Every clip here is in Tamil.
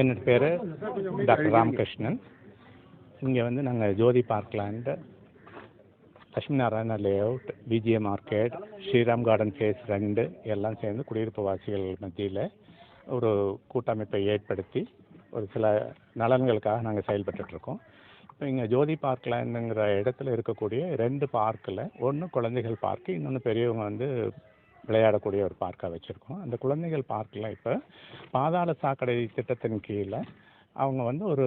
என்னோட பேர் டாக்டர் ராமகிருஷ்ணன். இங்கே வந்து நாங்கள் Jyothi parkland Lakshmi Narayana layout BGA market Sriram garden phase ரெண்டு எல்லாம் சேர்ந்து குடியிருப்பு வாசிகள் மத்தியில் ஒரு கூட்டமைப்பை ஏற்படுத்தி ஒரு சில நலன்களுக்காக நாங்கள் செயல்பட்டுட்ருக்கோம். இப்போ இங்கே ஜோதி பார்க்லாண்டுங்கிற இடத்துல இருக்கக்கூடிய ரெண்டு பார்க்கில் ஒன்று குழந்தைகள் பார்க்கு இன்னொன்று பெரியவங்க வந்து விளையாடக்கூடிய ஒரு பார்க்காக வச்சுருக்கோம். அந்த குழந்தைகள் பார்க்கில் இப்போ பாதாள சாக்கடை திட்டத்தின் கீழே அவங்க வந்து ஒரு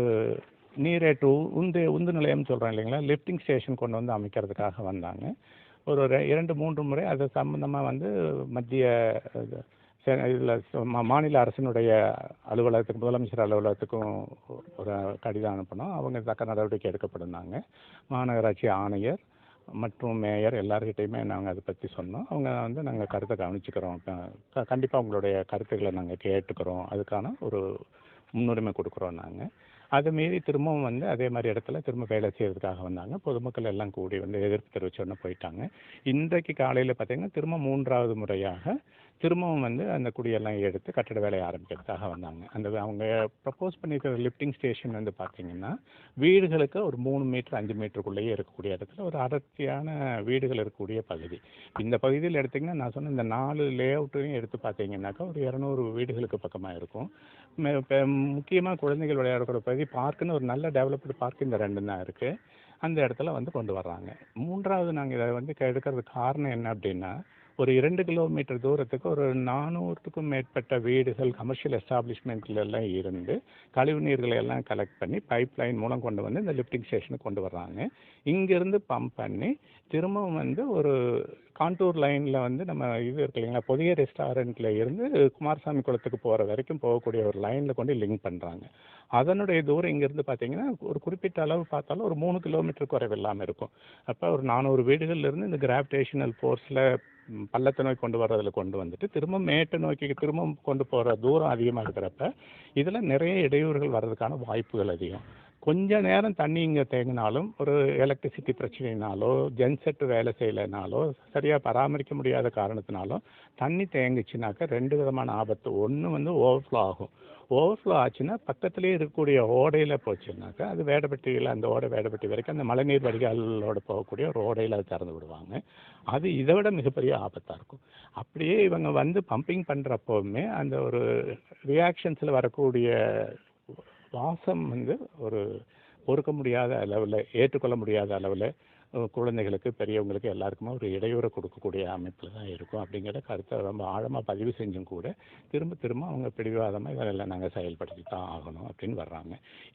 நீரே டூ உந்து உந்து நிலையம் சொல்கிறோம் இல்லைங்களா? லிஃப்டிங் ஸ்டேஷன் கொண்டு வந்து அமைக்கிறதுக்காக வந்தாங்க. ஒரு இரண்டு மூன்று முறை அது சம்மந்தமாக வந்து மத்திய இதில் மாநில அரசினுடைய அலுவலகத்துக்கு முதலமைச்சர் அலுவலகத்துக்கும் ஒரு கடிதம் அனுப்பினோம். அவங்க தக்க நடவடிக்கை எடுக்கப்படுனாங்க மாநகராட்சி ஆணையர் மற்றும் மேயர் எல்லார்கிட்டையுமே நாங்கள் அதை பற்றி சொன்னோம். அவங்க வந்து நாங்கள் கருத்தை கவனிச்சுக்கிறோம். கண்டிப்பாக உங்களுடைய கருத்துக்களை நாங்கள் கேட்டுக்கிறோம். அதுக்கான ஒரு முன்னுரிமை கொடுக்குறோம் நாங்கள் அதை மீறி திரும்பவும் வந்து அதே மாதிரி இடத்துல திரும்ப வேலை செய்யறதுக்காக வந்தாங்க. பொதுமக்கள் எல்லாம் கூடி வந்து எதிர்ப்பு தெரிவிச்சோன்னு போயிட்டாங்க. இன்றைக்கு காலையில் பார்த்தீங்கன்னா திரும்ப மூன்றாவது முறையாக திரும்பவும் வந்து அந்த குடியெல்லாம் எடுத்து கட்டட வேலையை ஆரம்பிக்கிறதுக்காக வந்தாங்க. அந்த அவங்க ப்ரப்போஸ் பண்ணியிருக்கிற லிஃப்டிங் ஸ்டேஷன் வந்து பார்த்தீங்கன்னா வீடுகளுக்கு ஒரு மூணு மீட்டர் அஞ்சு மீட்டருக்குள்ளேயே இருக்கக்கூடிய இடத்துல ஒரு அடர்த்தியான வீடுகள் இருக்கக்கூடிய பகுதி. இந்த பகுதியில் எடுத்திங்கன்னா நான் சொன்ன இந்த நாலு லே அவுட்டையும் எடுத்து பார்த்தீங்கன்னாக்கா ஒரு இரநூறு வீடுகளுக்கு பக்கமாக இருக்கும். முக்கியமாக குழந்தைகள் விளையாடக்கூடிய பகுதி பார்க்குன்னு ஒரு நல்ல டெவலப்டு பார்க் இந்த ரெண்டு தான் இருக்குது அந்த இடத்துல வந்து கொண்டு வர்றாங்க. மூன்றாவது நாங்கள் இதை வந்து எடுக்கிறதுக்கு காரணம் என்ன அப்படின்னா ஒரு இரண்டு கிலோமீட்டர் தூரத்துக்கு ஒரு நானூறுக்கும் மேற்பட்ட வீடுகள் கமர்ஷியல் எஸ்டாப்ளிஷ்மெண்ட்ல எல்லாம் இருந்து கழிவு நீர்களை எல்லாம் கலெக்ட் பண்ணி பைப் லைன் மூலம் கொண்டு வந்து இந்த லிஃப்டிங் ஸ்டேஷனுக்கு கொண்டு வர்றாங்க. இங்கேருந்து பம்ப் பண்ணி திரும்பவும் வந்து ஒரு காண்டூர் லைனில் வந்து நம்ம இது இருக்கு இல்லைங்களா புதிய ரெஸ்டாரண்ட்டில் இருந்து குமாரசாமி குளத்துக்கு போகிற வரைக்கும் போகக்கூடிய ஒரு லைனில் கொண்டு லிங்க் பண்ணுறாங்க அதனுடைய தூரம் இங்கேருந்து பார்த்தீங்கன்னா ஒரு குறிப்பிட்ட அளவு பார்த்தாலும் ஒரு மூணு கிலோமீட்டர் குறைவு இல்லாமல் இருக்கும். அப்போ ஒரு நானூறு வீடுகள்லேருந்து இந்த கிராவிடேஷனல் ஃபோர்ஸில் பள்ளத்தை நோக்கி கொண்டு வர்றதுல கொண்டு வந்துட்டு திரும்ப மேட்டை நோக்கி திரும்ப கொண்டு போகிற தூரம் அதிகமாக இருக்கிறப்ப இதில் நிறைய இடையூறுகள் வர்றதுக்கான வாய்ப்புகள் அதிகம். கொஞ்ச நேரம் தண்ணி இங்கே தேங்கினாலும் ஒரு எலக்ட்ரிசிட்டி பிரச்சனைனாலோ ஜென்செட் வேலை செய்யலைனாலோ சரியாக பராமரிக்க முடியாத காரணத்தினாலும் தண்ணி தேங்குச்சுனாக்கா ரெண்டு விதமான ஆபத்து. ஒன்று வந்து ஓவர்ஃப்ளோ ஆகும். ஓவர்ஃப்ளோ ஆச்சுன்னா பக்கத்துலேயே இருக்கக்கூடிய ஓடையில் போச்சுனாக்கா அது வேடப்பட்டியில் அந்த ஓடை வேடப்பட்டி வரைக்கும் அந்த மழைநீர் வடிகாலோட போகக்கூடிய ஒரு ஓடையில் அது திறந்து விடுவாங்க. அது இதை விட மிகப்பெரிய ஆபத்தாக இருக்கும். அப்படியே இவங்க வந்து பம்பிங் பண்ணுறப்போவுமே அந்த ஒரு ரியாக்ஷன்ஸில் வரக்கூடிய வாசம் வந்து ஒரு பொறுக்க முடியாத அளவில் ஏற்றுக்கொள்ள முடியாத அளவில் குழந்தைகளுக்கு பெரியவங்களுக்கு எல்லாருக்குமே ஒரு இடையூறு கொடுக்கக்கூடிய அமைப்பில் தான் இருக்கும். அப்படிங்கிற கருத்தை ரொம்ப ஆழமாக பதிவு செஞ்சும் கூட திரும்ப திரும்ப அவங்க பிடிவாதமாக இதெல்லாம் நாங்கள் செயல்படுத்தி தான் ஆகணும் அப்படின்னு வர்றாங்க.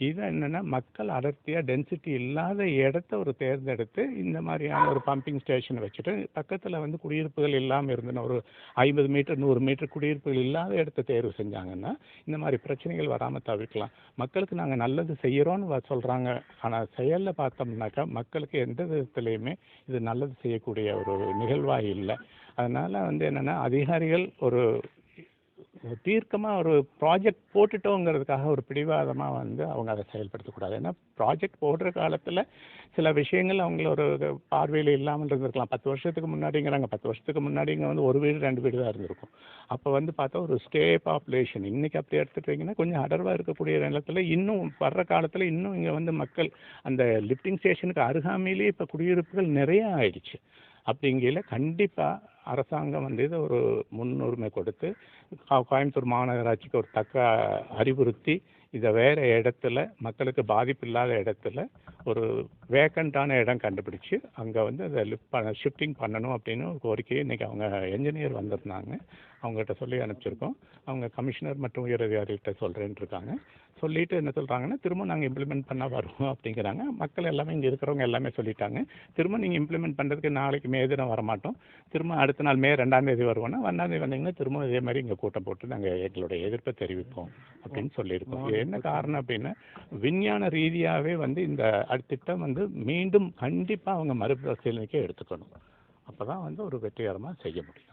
இது என்னென்னா மக்கள் அடர்த்தியாக டென்சிட்டி இல்லாத இடத்த ஒரு தேர்ந்தெடுத்து இந்த மாதிரியான ஒரு பம்பிங் ஸ்டேஷன் வச்சுட்டு பக்கத்தில் வந்து குடியிருப்புகள் இல்லாமல் இருந்ததுன்னா ஒரு ஐம்பது மீட்டர் நூறு மீட்டர் குடியிருப்புகள் இல்லாத இடத்த தேர்வு செஞ்சாங்கன்னா இந்த மாதிரி பிரச்சனைகள் வராமல் தவிர்க்கலாம். மக்களுக்கு நாங்கள் நல்லது செய்கிறோன்னு சொல்கிறாங்க ஆனால் செயலில் பார்த்தோம்னாக்கா மக்களுக்கு எந்த விதத்துலேயுமே இது நல்லது செய்யக்கூடிய ஒரு நிகழ்வாக இல்லை. அதனால் வந்து என்னென்னா அதிகாரிகள் ஒரு தீர்க்கமாக ஒரு ப்ராஜெக்ட் போட்டுட்டோங்கிறதுக்காக ஒரு பிடிவாதமாக வந்து அவங்க அதை செயல்படுத்தக்கூடாது. ஏன்னா ப்ராஜெக்ட் போடுற காலத்தில் சில விஷயங்கள் அவங்கள ஒரு பார்வையில் இல்லாமல் இருந்திருக்கலாம். பத்து வருஷத்துக்கு முன்னாடிங்கிறாங்க. பத்து வருஷத்துக்கு முன்னாடி இங்கே வந்து ஒரு வீடு ரெண்டு வீடு தான் இருந்திருக்கும். அப்போ வந்து பார்த்தா ஒரு ஸ்டே பாப்புலேஷன் இன்றைக்கி அப்படி எடுத்துட்டிங்கன்னா கொஞ்சம் அடர்வாக இருக்கக்கூடிய நிலத்தில் இன்னும் வர்ற காலத்தில் இன்னும் இங்கே வந்து மக்கள் அந்த லிஃப்டிங் ஸ்டேஷனுக்கு அருகாமையிலேயே இப்போ குடியிருப்புகள் நிறைய ஆயிடுச்சு. அப்படிங்கையில் கண்டிப்பாக அரசாங்கம் வந்து இதை ஒரு முன்னுரிமை கொடுத்து கோயம்புத்தூர் மாநகராட்சிக்கு ஒரு தக்க அறிவுறுத்தி இதை வேறு இடத்துல மக்களுக்கு பாதிப்பு இல்லாத இடத்துல ஒரு வேக்கண்டான இடம் கண்டுபிடிச்சு அங்கே வந்து அதை லிஃப்ட் பண்ண ஷிஃப்டிங் பண்ணணும் அப்படின்னு ஒரு கோரிக்கையை இன்றைக்கி அவங்க என்ஜினியர் வந்திருந்தாங்க. அவங்ககிட்ட சொல்லி அனுப்பிச்சிருக்கோம். அவங்க கமிஷனர் மற்றும் உயர் அதிகாரிகிட்ட சொல்கிறேன்னு இருக்காங்க. சொல்லிட்டு என்ன சொல்கிறாங்கன்னா திரும்ப நாங்கள் இம்ப்ளிமெண்ட் பண்ண வருவோம் அப்படிங்கிறாங்க. மக்கள் எல்லாமே இங்கே இருக்கிறவங்க எல்லாமே சொல்லிட்டாங்க. திரும்ப நீங்கள் இம்ப்ளிமெண்ட் பண்ணுறதுக்கு நாளைக்கு மே தினம் வரமாட்டோம். திரும்ப அடுத்த நாள் மே ரெண்டாம் தேதி வருவோம்னா ஒன்றாம் தேதி வந்தீங்கன்னா திரும்ப இதே மாதிரி இங்கே கூட்டம் போட்டு நாங்கள் எங்களுடைய எதிர்ப்பை தெரிவிப்போம் அப்படின்னு சொல்லியிருக்கோம். என்ன காரணம் அப்படின்னா விஞ்ஞான ரீதியாகவே வந்து இந்த திட்டம் வந்து மீண்டும் கண்டிப்பாக அவங்க மறுபரிசீலனைக்கே எடுத்துக்கணும். அப்போ தான் வந்து ஒரு வெற்றிகரமாக செய்ய முடியும்.